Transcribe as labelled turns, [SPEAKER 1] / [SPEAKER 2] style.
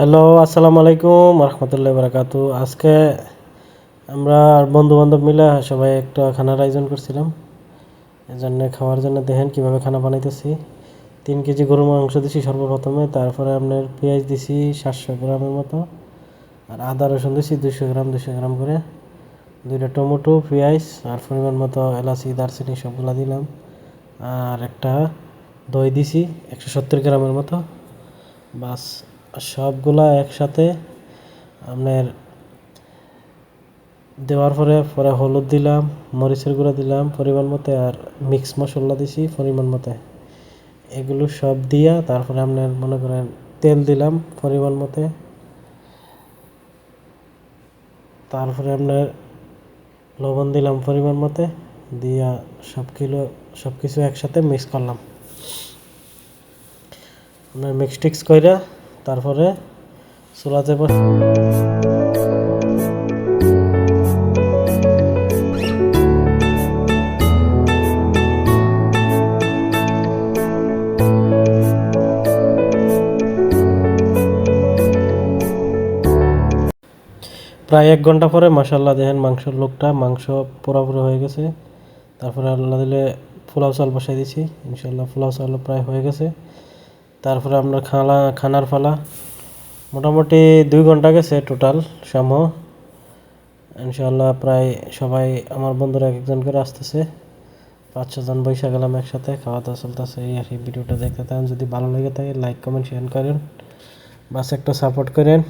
[SPEAKER 1] Hello, আসসালামু আলাইকুম, রহমতুল্লাহ বারাকাতু আজকে আমরা বন্ধু বান্ধব মিলে সবাই একটা খানার আয়োজন করছিলাম। এই জন্য খাওয়ার জন্য দেখেন কীভাবে খানা বানাইতেছি। তিন কেজি গরুর মাংস দিছি সর্বপ্রথমে, তারপরে আপনার পেঁয়াজ দিছি সাতশো গ্রামের মতো, আর আদা রসুন দিছি দুশো গ্রাম দুশো গ্রাম করে। দুইটা টমেটো, পেঁয়াজ, আর পরিমাণ মতো এলাচি, দারচিনি সবগুলা দিলাম। আর একটা দই দিছি একশো সত্তর গ্রামের মতো। বাস সবগুলা একসাথে আপনার দেওয়ার পরে পরে হলুদ দিলাম, মরিচের গুঁড়া দিলাম, পরিমাণ মতো, আর মিক্স মশলা দিছি পরিমাণ মতো। এগুলো সব দিয়া তারপরে আপনার মনে করেন তেল দিলাম পরিমাণ মতো। তারপরে আপনার লবণ দিলাম পরিমাণ মতো, দিয়া সব কিলো সব কিছু একসাথে মিক্স করলাম। আপনার মিক্স টিক্স কইরা তারপরে চুলাতে প্রায় এক ঘণ্টা পরে মাসাল্লাহ দেখেন মাংসের লোকটা, মাংস পুরোপুরি হয়ে গেছে। তারপরে আল্লাহ দিলে পোলাও চাল বসাই দিছি। ইনশাল্লাহ পোলাও চাল প্রায় হয়ে গেছে। তারপরে আমরা খালা, খানার ফালা মোটামুটি দুই ঘণ্টা গেছে টোটাল সম ইনশাল্লাহ প্রায় সবাই, আমার বন্ধুরা এক একজন করে আসতেছে। পাঁচ ছজন বৈশাখ গেলাম একসাথে খাওয়া দাওয়া চলতেছে, এই আর কি ভিডিওটা দেখতে থাকেন। যদি ভালো লেগে থাকে লাইক কমেন্ট শেয়ার করেন। বাস একটা সাপোর্ট করেন।